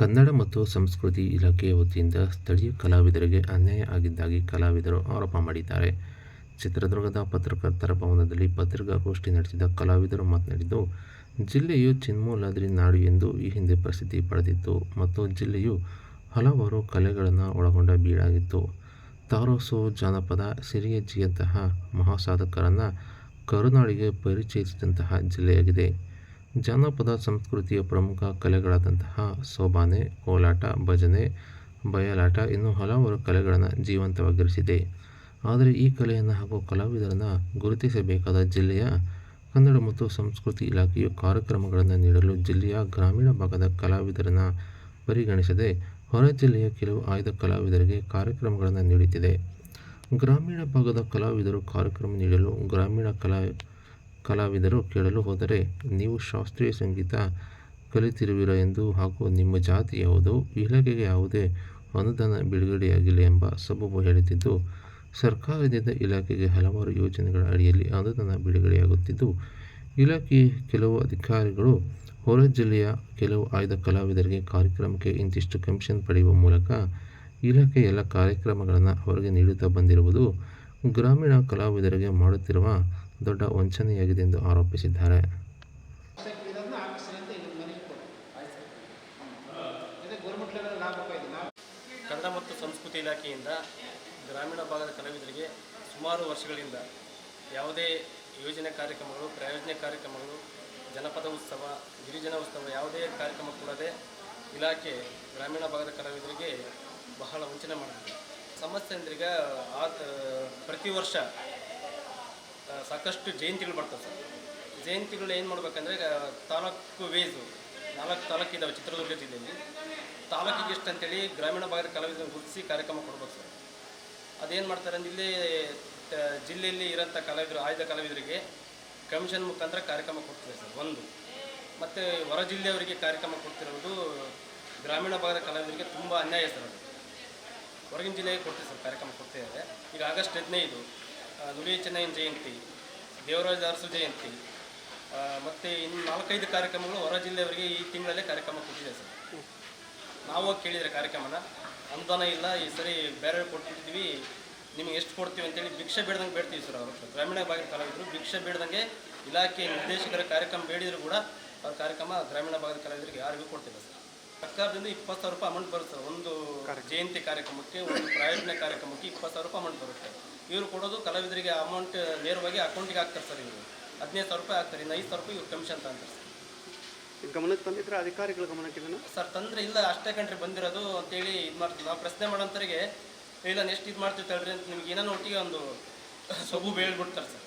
ಕನ್ನಡ ಮತ್ತು ಸಂಸ್ಕೃತಿ ಇಲಾಖೆಯ ವತಿಯಿಂದ ಸ್ಥಳೀಯ ಕಲಾವಿದರಿಗೆ ಅನ್ಯಾಯ ಆಗಿದ್ದಾಗಿ ಕಲಾವಿದರು ಆರೋಪ ಮಾಡಿದ್ದಾರೆ. ಚಿತ್ರದುರ್ಗದ ಪತ್ರಕರ್ತರ ಭವನದಲ್ಲಿ ಪತ್ರಿಕಾಗೋಷ್ಠಿ ನಡೆಸಿದ ಕಲಾವಿದರು ಮಾತನಾಡಿದ್ದು, ಜಿಲ್ಲೆಯು ಚಿನ್ಮೂಲಾದ್ರಿ ನಾಡು ಎಂದು ಈ ಹಿಂದೆ ಪ್ರಸಿದ್ಧಿ ಪಡೆದಿತ್ತು ಮತ್ತು ಜಿಲ್ಲೆಯು ಹಲವಾರು ಕಲೆಗಳನ್ನು ಒಳಗೊಂಡ ಬೀಡಾಗಿತ್ತು. ತಾರೋಸು ಜಾನಪದ ಸಿರಿಯಜ್ಜಿಯಂತಹ ಮಹಾಸಾಧಕರನ್ನು ಕರುನಾಡಿಗೆ ಪರಿಚಯಿಸಿದಂತಹ ಜಿಲ್ಲೆಯಾಗಿದೆ. ಜಾನಪದ ಸಂಸ್ಕೃತಿಯ ಪ್ರಮುಖ ಕಲೆಗಳಾದಂತಹ ಸೋಬಾನೆ, ಕೋಲಾಟ, ಭಜನೆ, ಬಯಲಾಟ ಇನ್ನೂ ಹಲವಾರು ಕಲೆಗಳನ್ನು ಜೀವಂತವಾಗಿರಿಸಿದೆ. ಆದರೆ ಈ ಕಲೆಯನ್ನು ಹಾಗೂ ಕಲಾವಿದರನ್ನು ಗುರುತಿಸಬೇಕಾದ ಜಿಲ್ಲೆಯ ಕನ್ನಡ ಮತ್ತು ಸಂಸ್ಕೃತಿ ಇಲಾಖೆಯು ಕಾರ್ಯಕ್ರಮಗಳನ್ನು ನೀಡಲು ಜಿಲ್ಲೆಯ ಗ್ರಾಮೀಣ ಭಾಗದ ಕಲಾವಿದರನ್ನು ಪರಿಗಣಿಸದೆ ಹೊರ ಜಿಲ್ಲೆಯ ಕೆಲವು ಆಯ್ದ ಕಲಾವಿದರಿಗೆ ಕಾರ್ಯಕ್ರಮಗಳನ್ನು ನೀಡುತ್ತಿದೆ. ಗ್ರಾಮೀಣ ಭಾಗದ ಕಲಾವಿದರು ಕಾರ್ಯಕ್ರಮ ನೀಡಲು ಗ್ರಾಮೀಣ ಕಲಾ ಕಲಾವಿದರು ಕೇಳಲು ಹೋದರೆ, ನೀವು ಶಾಸ್ತ್ರೀಯ ಸಂಗೀತ ಕಲಿತಿರುವಿರ ಎಂದು ಹಾಗೂ ನಿಮ್ಮ ಜಾತಿ ಯಾವುದು, ಇಲಾಖೆಗೆ ಯಾವುದೇ ಅನುದಾನ ಬಿಡುಗಡೆಯಾಗಿಲ್ಲ ಎಂಬ ಸಬೂಬು ಹೇಳುತ್ತಿದ್ದು, ಸರ್ಕಾರದಿಂದ ಇಲಾಖೆಗೆ ಹಲವಾರು ಯೋಜನೆಗಳ ಅಡಿಯಲ್ಲಿ ಅನುದಾನ ಬಿಡುಗಡೆಯಾಗುತ್ತಿದ್ದು, ಇಲಾಖೆಯ ಕೆಲವು ಅಧಿಕಾರಿಗಳು ಹೊರ ಜಿಲ್ಲೆಯ ಕೆಲವು ಆಯ್ದ ಕಲಾವಿದರಿಗೆ ಕಾರ್ಯಕ್ರಮಕ್ಕೆ ಇಂತಿಷ್ಟು ಕಮಿಷನ್ ಪಡೆಯುವ ಮೂಲಕ ಇಲಾಖೆ ಎಲ್ಲ ಕಾರ್ಯಕ್ರಮಗಳನ್ನು ಅವರಿಗೆ ನೀಡುತ್ತಾ ಬಂದಿರುವುದು ಗ್ರಾಮೀಣ ಕಲಾವಿದರಿಗೆ ಮಾಡುತ್ತಿರುವ ದೊಡ್ಡ ವಂಚನೆಯಾಗಿದೆ ಎಂದು ಆರೋಪಿಸಿದ್ದಾರೆ. ಕನ್ನಡ ಮತ್ತು ಸಂಸ್ಕೃತಿ ಇಲಾಖೆಯಿಂದ ಗ್ರಾಮೀಣ ಭಾಗದ ಕಲಾವಿದರಿಗೆ ಸುಮಾರು ವರ್ಷಗಳಿಂದ ಯಾವುದೇ ಯೋಜನೆ ಕಾರ್ಯಕ್ರಮಗಳು, ಪ್ರಾಯೋಜನೆ ಕಾರ್ಯಕ್ರಮಗಳು, ಜನಪದ ಉತ್ಸವ, ಗಿರಿಜನ ಉತ್ಸವ ಯಾವುದೇ ಕಾರ್ಯಕ್ರಮ ಕೊಡದೆ ಇಲಾಖೆ ಗ್ರಾಮೀಣ ಭಾಗದ ಕಲಾವಿದರಿಗೆ ಬಹಳ ವಂಚನೆ ಮಾಡಿದೆ. ಸಮಸ್ಯೆ ಅಂದ್ರೆ ಈಗ ಆ, ಪ್ರತಿ ವರ್ಷ ಸಾಕಷ್ಟು ಜಯಂತಿಗಳು ಬರ್ತವೆ ಸರ್. ಜಯಂತಿಗಳು ಏನು ಮಾಡ್ಬೇಕಂದ್ರೆ ತಾಲೂಕು ವೇಸು ನಾಲ್ಕು ತಾಲೂಕು ಇದ್ದಾವೆ ಚಿತ್ರದುರ್ಗ ಜಿಲ್ಲೆಯಲ್ಲಿ. ತಾಲೂಕಿಗೆ ಎಷ್ಟು ಅಂತೇಳಿ ಗ್ರಾಮೀಣ ಭಾಗದ ಕಲಾವಿದರ ಗುರುತಿಸಿ ಕಾರ್ಯಕ್ರಮ ಕೊಡ್ಬೇಕು ಸರ್. ಅದೇನು ಮಾಡ್ತಾರೆ ಅಂದ್ರೆ ಜಿಲ್ಲೆಯಲ್ಲಿ ಇರೋಂಥ ಕಲಾವಿದರು, ಆಯ್ದ ಕಲಾವಿದರಿಗೆ ಕಮಿಷನ್ ಮುಖಾಂತರ ಕಾರ್ಯಕ್ರಮ ಕೊಡ್ತಾರೆ ಸರ್, ಒಂದು. ಮತ್ತು ಹೊರ ಜಿಲ್ಲೆಯವರಿಗೆ ಕಾರ್ಯಕ್ರಮ ಕೊಡ್ತಿರೋದು ಗ್ರಾಮೀಣ ಭಾಗದ ಕಲಾವಿದರಿಗೆ ತುಂಬ ಅನ್ಯಾಯ ಸರ್ ಅದು. ಹೊರಗಿನ ಜಿಲ್ಲೆಗೆ ಕೊಡ್ತೀವಿ ಸರ್, ಕಾರ್ಯಕ್ರಮ ಕೊಡ್ತಿದ್ದಾರೆ. ಈಗ ಆಗಸ್ಟ್ ಹದಿನೈದು ಚೆನ್ನಯ್ಯನ ಜಯಂತಿ, ದೇವರಾಜ ಅರಸು ಜಯಂತಿ ಮತ್ತು ಇನ್ನು ನಾಲ್ಕೈದು ಕಾರ್ಯಕ್ರಮಗಳು ಹೊರ ಜಿಲ್ಲೆಯವರಿಗೆ ಈ ತಿಂಗಳಲ್ಲೇ ಕಾರ್ಯಕ್ರಮ ಕೊಟ್ಟಿದೆ ಸರ್. ನಾವು ಕೇಳಿದರೆ ಕಾರ್ಯಕ್ರಮನ, ಅನುದಾನ ಇಲ್ಲ, ಈ ಸರಿ ಬೇರೆ ಕೊಟ್ಬಿಟ್ಟಿದ್ವಿ ನಿಮಗೆ ಎಷ್ಟು ಕೊಡ್ತೀವಿ ಅಂತೇಳಿ ಭಿಕ್ಷೆ ಬೇಡ್ದಂಗೆ ಬೇಡ್ತೀವಿ ಸರ್ ಅವರು. ಗ್ರಾಮೀಣ ಭಾಗದ ಕಲಾವಿದರು ಭಿಕ್ಷೆ ಬೇಡ್ದಂಗೆ ಇಲಾಖೆ ನಿರ್ದೇಶಕರ ಕಾರ್ಯಕ್ರಮ ಬೇಡಿದರೂ ಕೂಡ ಅವ್ರ ಕಾರ್ಯಕ್ರಮ ಗ್ರಾಮೀಣ ಭಾಗದ ಕಲಾವಿದರಿಗೆ ಯಾರಿಗೂ ಕೊಡ್ತಿಲ್ಲ ಸರ್. ಸರ್ಕಾರದಿಂದ ಇಪ್ಪತ್ತು ಸಾವಿರ ರೂಪಾಯಿ ಅಮೌಂಟ್ ಬರುತ್ತೆ. ಒಂದು ಜಯಂತಿ ಕಾರ್ಯಕ್ರಮಕ್ಕೆ ಒಂದು ಪ್ರಾಯೋಜನೆ ಕಾರ್ಯಕ್ರಮಕ್ಕೆ ಇಪ್ಪತ್ತು ಸಾವಿರ ರೂಪಾಯಿ ಅಮೌಂಟ್ ಬರುತ್ತೆ. ಇವರು ಕೊಡೋದು ಕಲಾವಿದರಿಗೆ ಅಮೌಂಟ್ ನೇರವಾಗಿ ಅಕೌಂಟಿಗೆ ಹಾಕ್ತಾರೆ ಸರ್ ಇವರು. ಹದಿನೈದು ಸಾವಿರ ರೂಪಾಯಿ ಹಾಕ್ತಾರೆ. ಇನ್ನು ಐದು ಸಾವಿರ ರೂಪಾಯಿ ಇವ್ರು ಕಮಿಷನ್ ತಗೊಂತಾರೆ ಸರ್. ಗಮನಕ್ಕೆ ತಂದಿದ್ರೆ ಅಧಿಕಾರಿಗಳ ಗಮನಕ್ಕೆ ಇದನ್ನು? ಸರ್ ತಂದ್ರೆ ಇಲ್ಲ ಅಷ್ಟೇ ಕಂಟ್ರಿ ಬಂದಿರೋದು ಅಂತೇಳಿ ಇದು ಮಾಡ್ತೀವಿ. ನಾವು ಪ್ರಶ್ನೆ ಮಾಡೋಂಥರಿಗೆ ಇಲ್ಲ ನೆಕ್ಸ್ಟ್ ಇದು ಮಾಡ್ತೀವಿ ತಡ್ರಿ ಅಂತ ನಿಮ್ಗೆ ಏನೋ ಒಟ್ಟಿಗೆ ಒಂದು ಸೊಬು ಬೇಳ್ಬಿಡ್ತಾರೆ ಸರ್.